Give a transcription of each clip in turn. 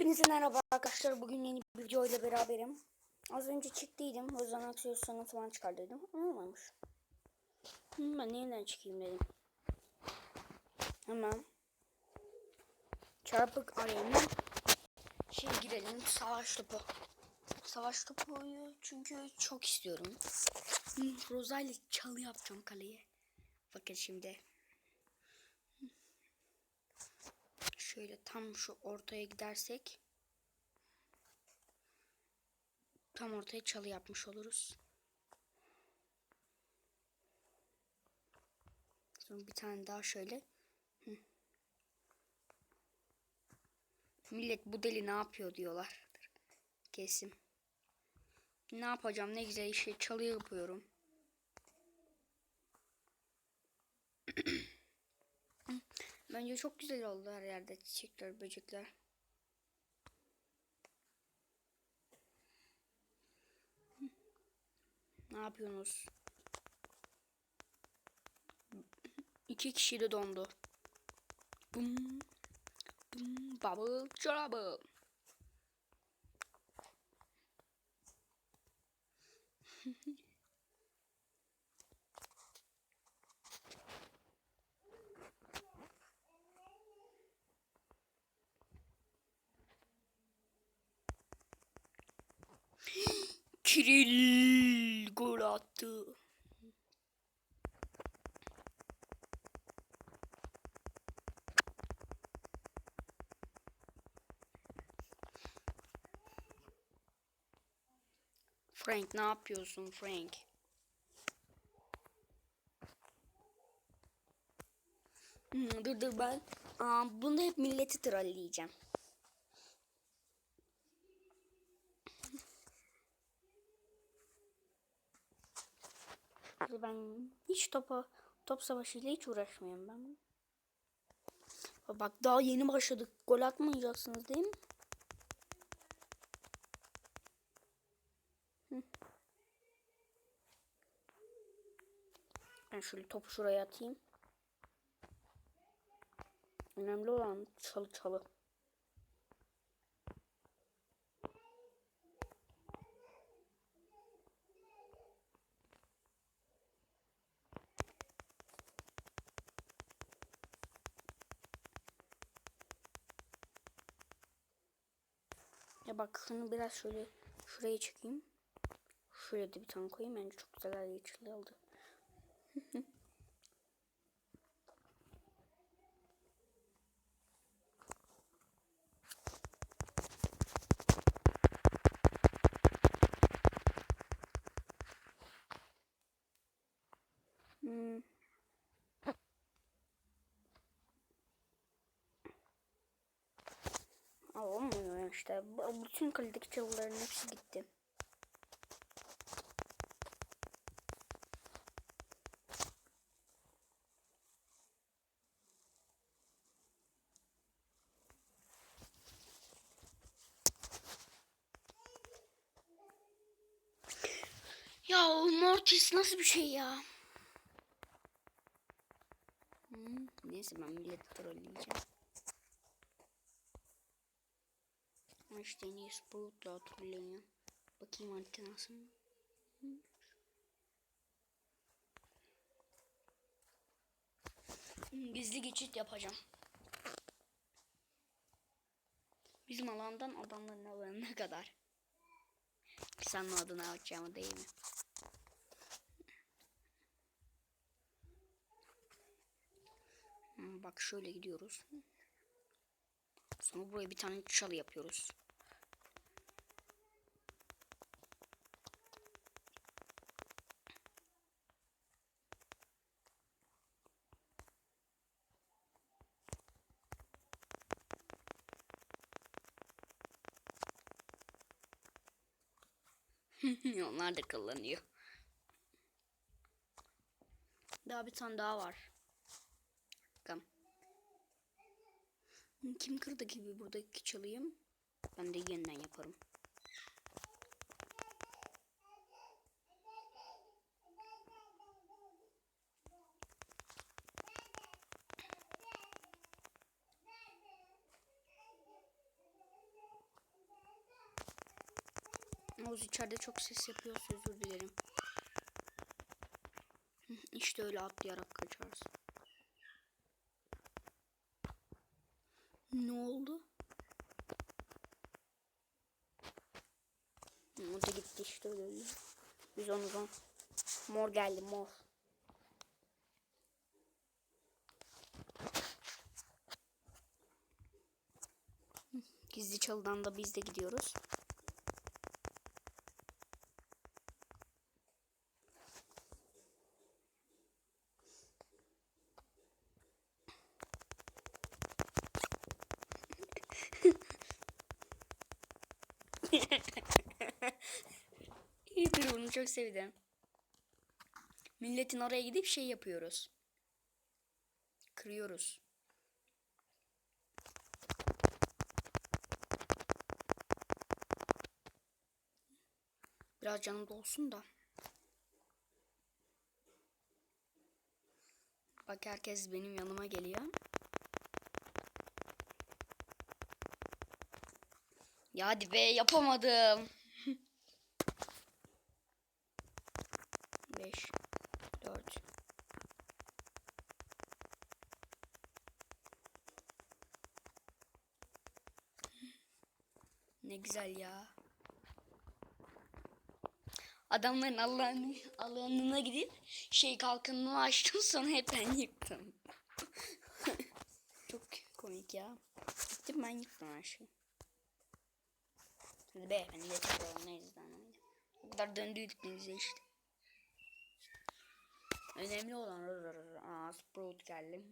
Hepinize merhaba arkadaşlar. Bugün yeni bir video ile beraberim. Az önce çıktıydım. Özlem Aksiyos'unu falan çıkardıydım. Olmamış. Ben yeniden çıkayım dedim. Hemen. Çarpık arayayım. Şey girelim. Savaş topu. Savaş topuyu çünkü çok istiyorum. Rosa ile çalı yapacağım kaleye. Bakın şimdi. Şöyle tam şu ortaya gidersek tam ortaya çalı yapmış oluruz. Sonra bir tane daha şöyle. Hı. Millet bu deli ne yapıyor diyorlar. Kesin. Ne yapacağım ne güzel işi çalı yapıyorum. Bence çok güzel oldu her yerde çiçekler, böcekler. Ne yapıyorsunuz? İki kişi de dondu. Bum. Bum. Bubble çorabı. Kiril gol attı. Frank ne yapıyorsun Frank? Hmm, dur dur ben aa, bunu hep milleti trolleyeceğim. Ben hiç topa top savaşıyla hiç uğraşmıyorum ben. Bak daha yeni başladık. Gol atmayacaksınız değil mi? Ben şöyle topu şuraya atayım. Önemli olan çalı çalı. Bak şunu biraz şöyle şuraya çekeyim. Şuraya da bir tane koyayım. Bence çok güzel geçirli oldu. hmm. Aa, olmuyor işte. Bu- Bütün kaledeki çalıların hepsi gitti. Ya o Mortis nasıl bir şey ya? Hmm, neyse ben milleti trolleyeceğim. Ama işte en iyisi bulutla trolleniyor. Bakayım harita nasıl. Hmm. Gizli geçit yapacağım. Bizim alandan adamların alanına kadar. Senin adına atacağımı değil mi? Hmm, Bak şöyle gidiyoruz. Sonra buraya bir tane çalı yapıyoruz. Onlar da kullanıyor. Daha bir tane daha var. Kim kırdı gibi buradaki çalıyım? Ben de yeniden yaparım. Oğuz içeride çok ses yapıyorsa özür dilerim. İşte öyle atlayarak kaçarız. Ne oldu? O da gitti işte öyle. Biz onu da mor geldi mor. Gizli çalıdan da biz de gidiyoruz. İyidir bunu çok sevdim. Milletin oraya gidip şey yapıyoruz. Kırıyoruz. Biraz canım dolsun da. Bak herkes benim yanıma geliyor. Ya hadi be yapamadım. 5 4 Ne güzel ya. Adamların Allah'ın alanına gidip şey kalkanını açtım sonra hep ben yıktım. Çok komik ya. Gittim ben yıktım her şeyi. Hadi be ben de tekrar oynayız lan. O kadar döndüydük denize işte. Önemli olan aa Sprout geldi.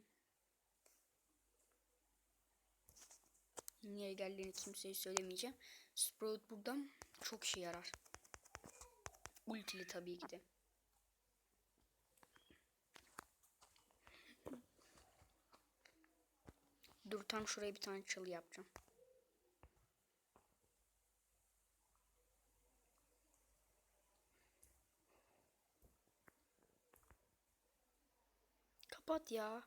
Niye geldiğini kimseye söylemeyeceğim. Sprout buradan çok işe yarar. Ultili tabii ki de. Dur tam şuraya bir tane çalı yapacağım. Kapat ya.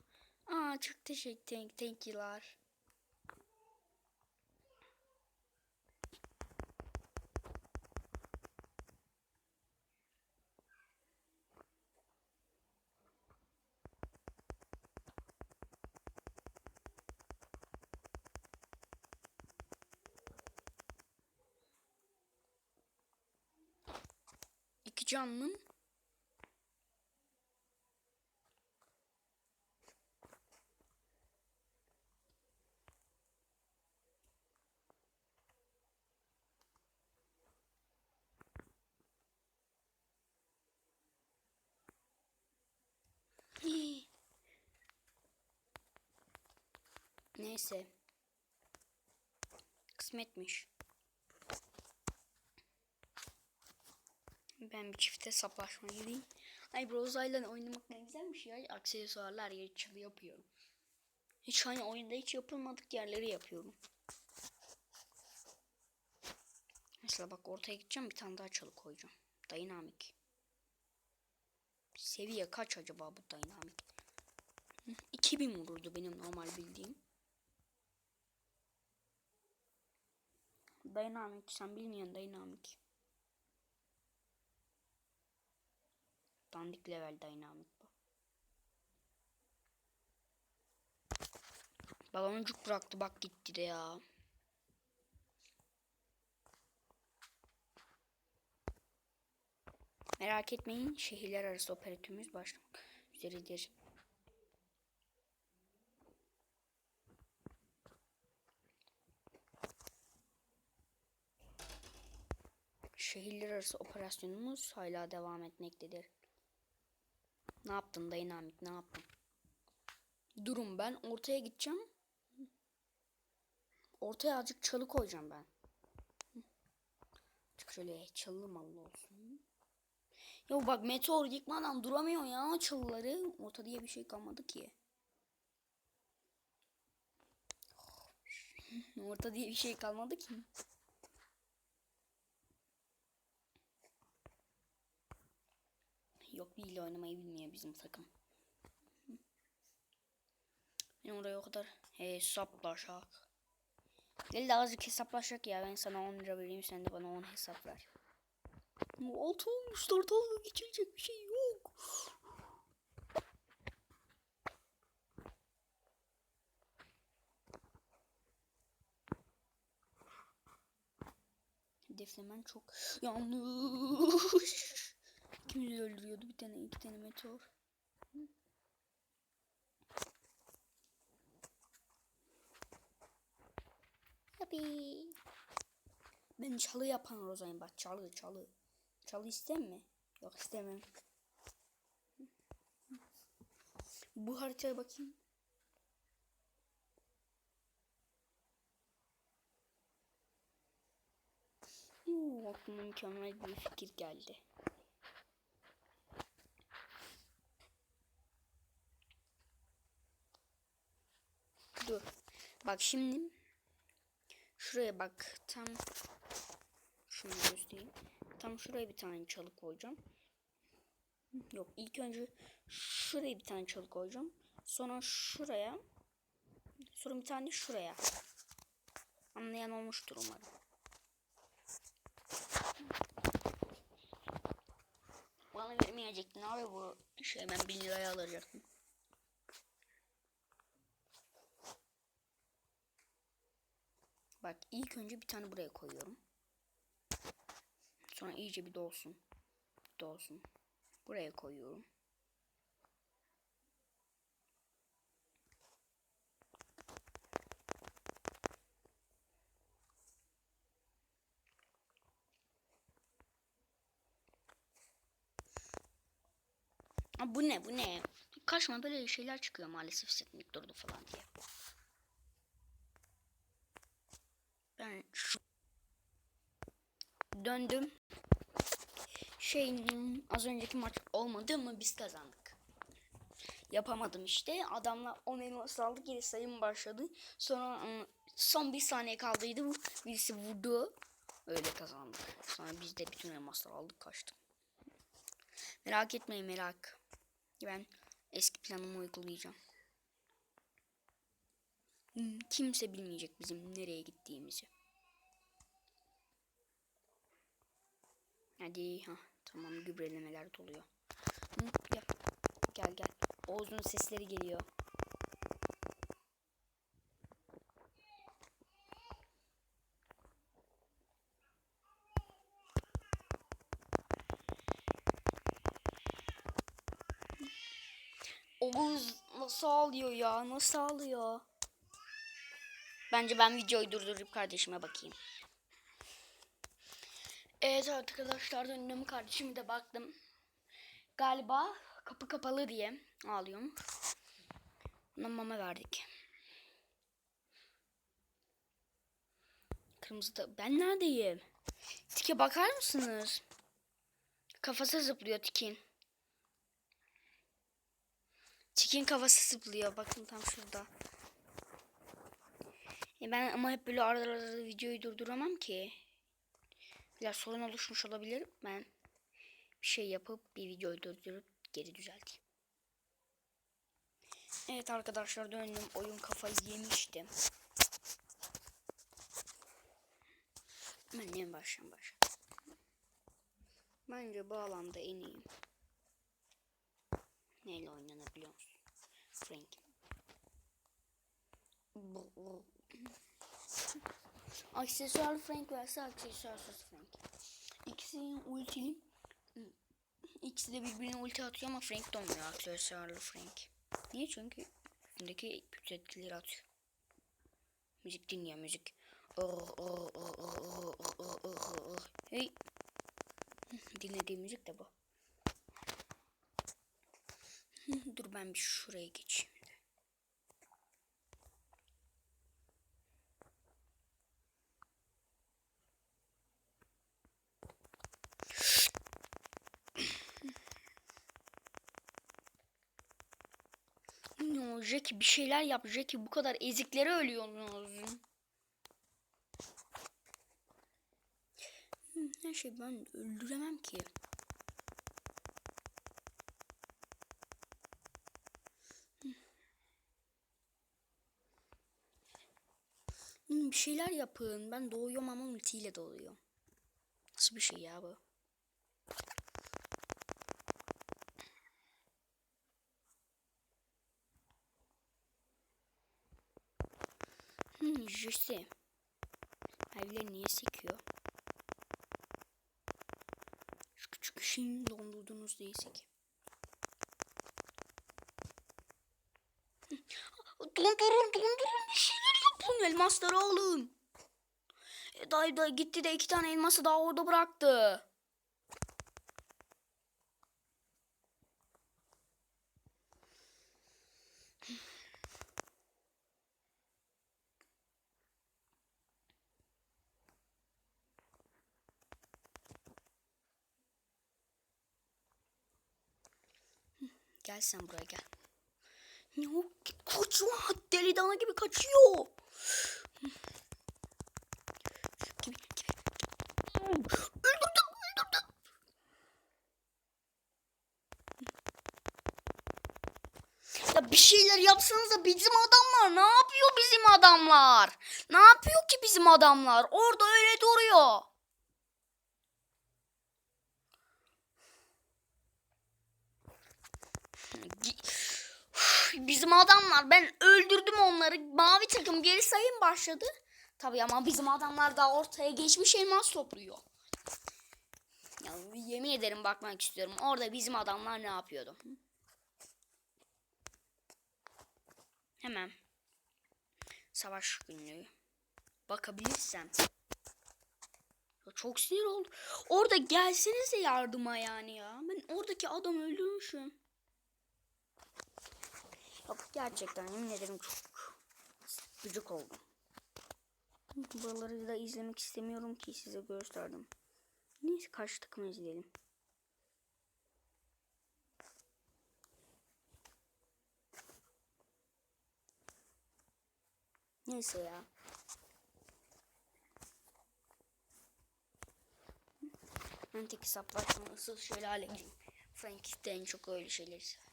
Aa çok teşekkür thank, thank you'lar. Neyse. Kısmetmiş. Ben bir çifte saplaşma gideyim. Ay Broza'yla oynamak ne güzelmiş ya. Aksesuarlar yer çalı yapıyorum. Hiç hani oyunda hiç yapılmadık yerleri yapıyorum. Mesela bak ortaya gideceğim bir tane daha çalı koyacağım. Dynamic. Seviye kaç acaba bu dynamic? Hı, 2000 vururdu benim normal bildiğim. Dynamic sen bilmiyorsun dynamic. Dandik level dynamic bu. Baloncuk bıraktı bak gitti de ya. Merak etmeyin şehirler arası operatörümüz başlamak üzeredir. Şehirler arası operasyonumuz hala devam etmektedir. Ne yaptın Dynamit ne yaptın? Durun ben ortaya gideceğim. Ortaya azıcık çalı koyacağım ben. Çık şöyle çalı mallı olsun. Ya bak meteor yıkmadan duramıyor ya çalıları. Orta diye bir şey kalmadı ki. Orta diye bir şey kalmadı ki. Yok bir ile oynamayı bilmiyor bizim takım. Ben oraya o kadar hesaplaşak. Gel de azıcık hesaplaşak ya. Ben sana 10 lira vereyim sen de bana 10 hesap ver. Altı olmuşlar dalga geçilecek bir şey yok. Hedeflemen çok yanlış. Kimi öldürüyordu bir tane iki tane meteor. Tabii. Ben çalı yapan Rozayım bak çalı çalı. Çalı ister mi? Yok istemem. Bu haritaya bakayım. Uuu aklıma mükemmel bir fikir geldi. Dur. Bak şimdi şuraya bak tam şunu göstereyim. Tam şuraya bir tane çalı koyacağım. Yok ilk önce şuraya bir tane çalı koyacağım. Sonra şuraya. Sonra bir tane şuraya. Anlayan olmuştur umarım. Bana vermeyecektin abi bu şey ben 1000 liraya alacaktım. Bak ilk önce bir tane buraya koyuyorum. Sonra iyice bir dolsun. Dolsun. Buraya koyuyorum. Aa, bu ne bu ne? Karşıma böyle şeyler çıkıyor maalesef setnik durdu falan diye. Ben şu döndüm. Şey az önceki maç olmadı mı biz kazandık. Yapamadım işte. Adamla 10 elmas aldı geri sayım başladı. Sonra ıı, son bir saniye kaldıydı. Bu birisi vurdu. Öyle kazandık. Sonra biz de bütün elmasları aldık kaçtık. Merak etmeyin merak. Ben eski planımı uygulayacağım. Hmm, Kimse bilmeyecek bizim nereye gittiğimizi. Hadi ha tamam gübrelemeler doluyor. Gel. Gel gel. Oğuz'un sesleri geliyor. Oğuz nasıl ağlıyor ya? Nasıl ağlıyor? Bence ben videoyu durdurup kardeşime bakayım. Evet arkadaşlar döndüm kardeşime de baktım. Galiba kapı kapalı diye ağlıyorum. Buna mama verdik. Kırmızı da ben neredeyim? Tike bakar mısınız? Kafası zıplıyor Tikin. Tikin kafası zıplıyor. Bakın tam şurada. E ben ama hep böyle arada arada videoyu durduramam ki. Biraz sorun oluşmuş olabilir. Ben bir şey yapıp bir videoyu durdurup geri düzelteyim. Evet arkadaşlar döndüm. Oyun kafayı yemişti. Ben en baştan başlayayım. Bence bu alanda en iyiyim. Neyle oynanabiliyor musun? Frank. Aksesuar Frank varsa aksesuarsız Frank. İkisini ultili. İkisi de birbirine ulti atıyor ama Frank donmuyor aksesuarlı Frank. Niye? Çünkü üstündeki etkileri atıyor. Müzik dinliyor müzik. Hey. Dinlediğim müzik de bu. Dur ben bir şuraya geçeyim. No, Jackie bir şeyler yap Jackie bu kadar eziklere ölüyorsunuz. Her şey ben öldüremem ki. Bir şeyler yapın. Ben doğuyorum ama ultiyle doğuyorum. Nasıl bir şey ya bu? Jesse. Evleri niye sekiyor? Şu küçük şeyin dondurduğunuz değilse ki. Dondurun dondurun bir şeyler yapın elmasları alın. E, dayı da gitti de iki tane elması daha orada bıraktı. Gel sen buraya gel. Ne o kaçıyor deli dana gibi kaçıyor. Gibi, gibi. Öldürdüm öldürdüm. Ya bir şeyler yapsanıza bizim adamlar ne yapıyor bizim adamlar? Ne yapıyor ki bizim adamlar? Orada öyle duruyor. Bizim adamlar ben öldürdüm onları. Mavi takım geri sayım başladı. Tabii ama bizim adamlar daha ortaya geçmiş elmas topluyor. Ya, yemin ederim bakmak istiyorum. Orada bizim adamlar ne yapıyordu? Hemen. Savaş günlüğü. Bakabilirsem. Ya çok sinir oldu. Orada gelsenize yardıma yani ya. Ben oradaki adam öldürmüşüm. Yok gerçekten yemin ederim çok gıcık oldum. Buraları da izlemek istemiyorum ki size gösterdim. Neyse karşı takımı izleyelim. Neyse ya. Ben tek hesaplaşma nasıl şöyle halledeyim. Frank en çok öyle. Ben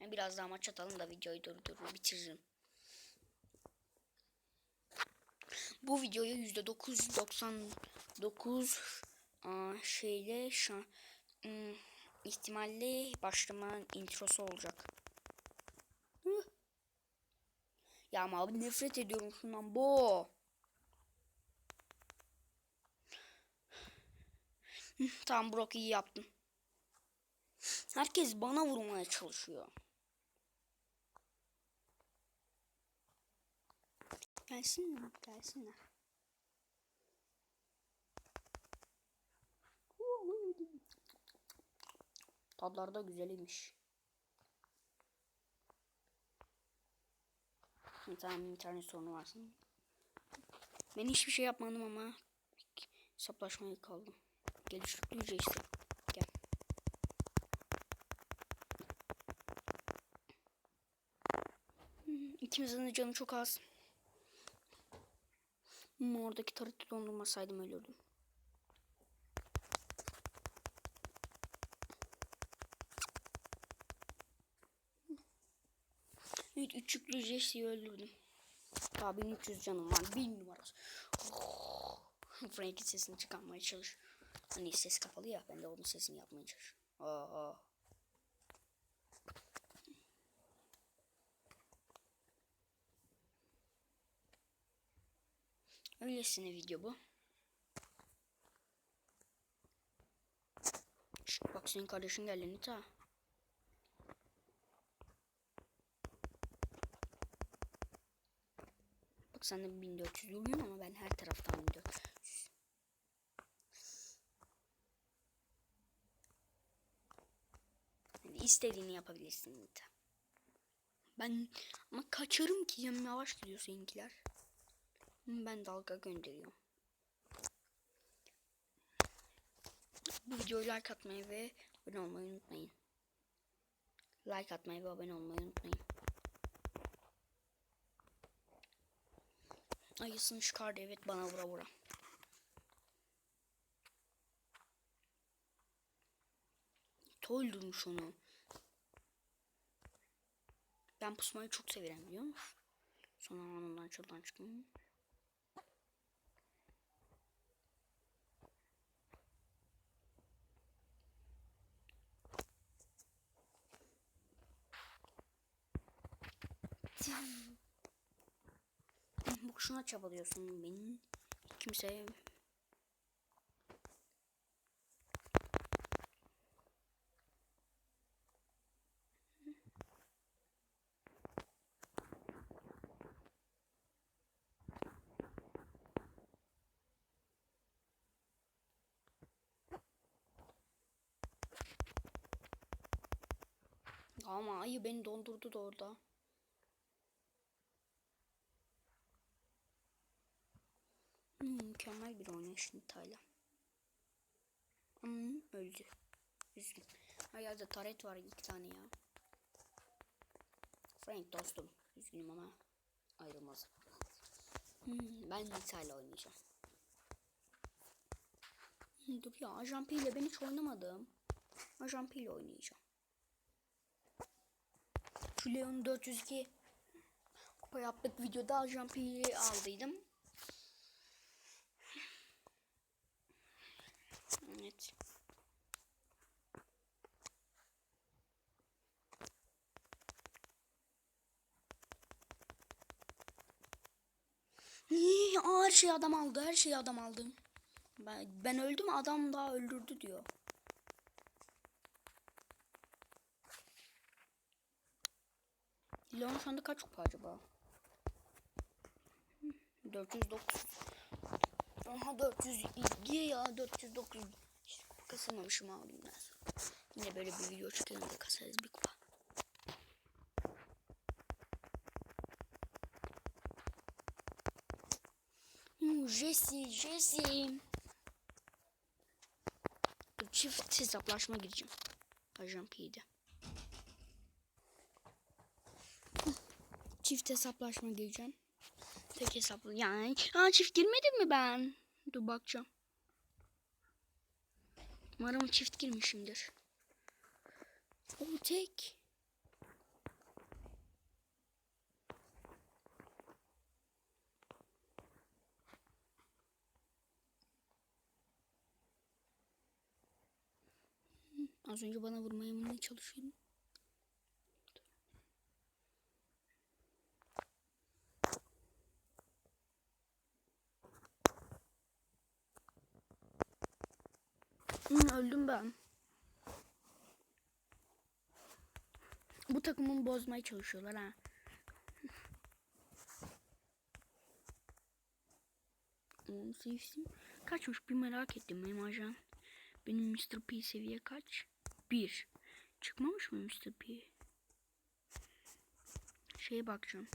biraz daha maç atalım da videoyu durdurur bitiririm. Bu videoya %999 aa, şeyle şu an ım, ihtimalle başlama introsu olacak. Ya ama abi nefret ediyorum şundan bu. Tamam Brock iyi yaptın. Herkes bana vurmaya çalışıyor. Gelsinler, gelsinler. Tadlar da güzelmiş. Bir internet sorunu var sanırım. Ben hiçbir şey yapmadım ama hesaplaşmaya kaldım. Geliştirici işte. Gel. İkimizin de canı çok az. Ama oradaki tarıtı dondurmasaydım ölürdüm. Evet üçüklü Jesse'yi öldürdüm. Daha 1300 canım var. Bir numarası. Oh. Frank'in sesini çıkarmaya çalış. Hani ses kapalı ya. Ben de onun sesini yapmaya çalışıyorum. Aa. Öylesine video bu. Şş, bak senin kardeşin geldi Nita. Bak sen de 1400 vuruyorsun ama ben her taraftan 1400. Yani istediğini yapabilirsin Nita. Ben ama kaçarım ki yavaş gidiyor seninkiler. Ben dalga gönderiyorum. Bu videoyu like atmayı ve abone olmayı unutmayın. Like atmayı ve abone olmayı unutmayın. Ayısını çıkardı evet bana vura vura. Öldürmüş onu. Ben pusmayı çok severim biliyor musun? Sonra anından çıldan çıkmam. Bu boşuna çabalıyorsun beni. Kimse Ama ayı beni dondurdu da orada. Mükemmel bir oynayış Nita'yla. Hmm, öldü. Üzgün. Hayalde taret var iki tane ya. Frank dostum. Üzgünüm ama ayrılmaz. Hmm, ben Nita'yla oynayacağım. Hmm, dur ya Ajan P ile ben hiç oynamadım. Ajan P ile oynayacağım. Şu Leon 402 kupa yaptık videoda Ajan P'yi aldıydım. Evet. Niye? Her şeyi adam aldı. Her şeyi adam aldı. Ben, ben öldüm adam daha öldürdü diyor. Leon şu anda kaç kupa acaba? 409. Aha 402 ya 409. Kasamamışım abi bundan sonra. Yine böyle bir video çıkıyor da kasarız bir kupa. Hmm, Jesse, Jesse. Çift hesaplaşma gireceğim. Ajan P'de. Çift hesaplaşma gireceğim. Tek hesaplı yani. Aa çift girmedim mi ben? Dur bakacağım. Umarım çift girmişimdir. O tek. Az önce bana vurmaya mı ne Hı, öldüm ben. Bu takımın bozmaya çalışıyorlar ha. Hmm, sevsin. Kaçmış bir merak ettim benim ajan. Benim Mr. P seviye kaç? Bir. Çıkmamış mı Mr. P? Şeye bakacağım.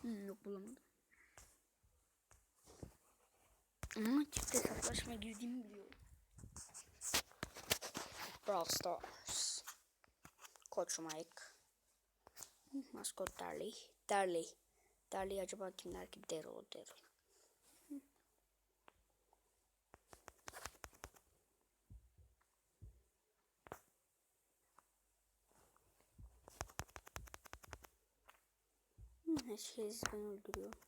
Hmm, yok bulamadım. Ama çift hesaplaşma girdiğimi biliyorum. Brawl Stars. Koç Mike. Maskot Darley. Darley. Darley acaba kimler ki? Daryl. Daryl. Her şey ben öldürüyorum.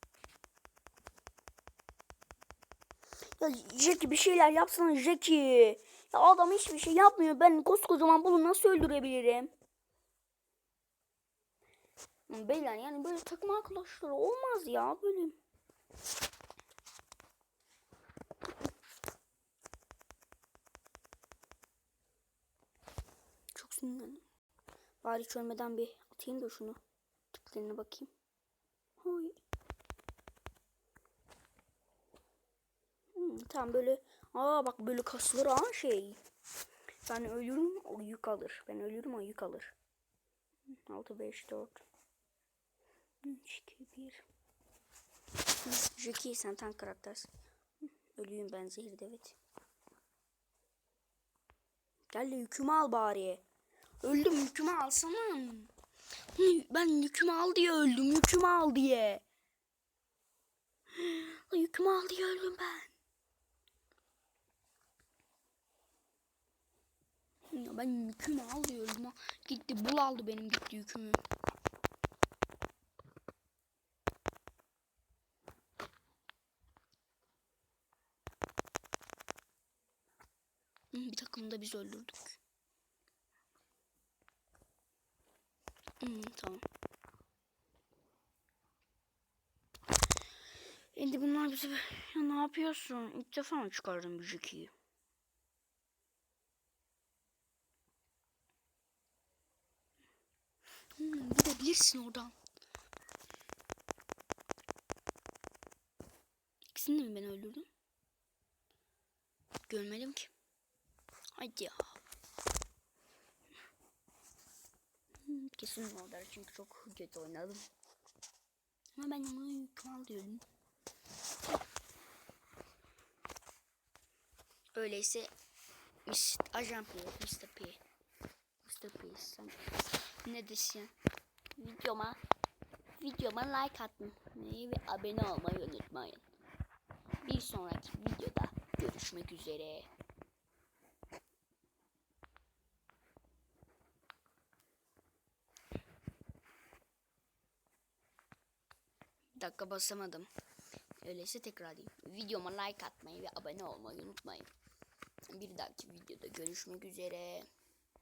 Ya Jackie bir şeyler yapsana Jackie. Ya adam hiçbir şey yapmıyor. Ben koskocaman bunu nasıl öldürebilirim? Beyler yani böyle takım arkadaşları olmaz ya böyle. Çok sinirlendim. Bari hiç ölmeden bir atayım da şunu. Tiplerine bakayım. Hay. Tamam böyle. Aa bak böyle kasları ha şey. Ben ölürüm o yük alır. Ben ölürüm o yük alır. 6 5 4 3 2 1 Jackie sen tank karaktersin. Ölüyüm ben zehirde evet. Gel de yükümü al bari. Öldüm yükümü alsana. Ben yükümü al diye öldüm. Yükümü al diye. Yükümü al diye öldüm ben. Ya ben yükümü al diyorum ha. Gitti bul aldı benim gitti yükümü. Bir takımı da biz öldürdük. Hmm, tamam. Şimdi bunlar bize ya ne yapıyorsun? İlk defa mı çıkardın bu Juki'yi? Hmm, gidebilirsin oradan. İkisini de mi ben öldürdüm? Görmedim ki. Hadi ya. Hmm, Kesin orada çünkü çok kötü oynadım. Ama ben onu yükmal diyordum. Öyleyse Miss Ajan P, Mr. P. Mr. P sen ne desin? Videoma videoma like atmayı ve abone olmayı unutmayın. Bir sonraki videoda görüşmek üzere. Bir dakika basamadım. Öyleyse tekrar diyeyim. Videoma like atmayı ve abone olmayı unutmayın. Bir dahaki videoda görüşmek üzere.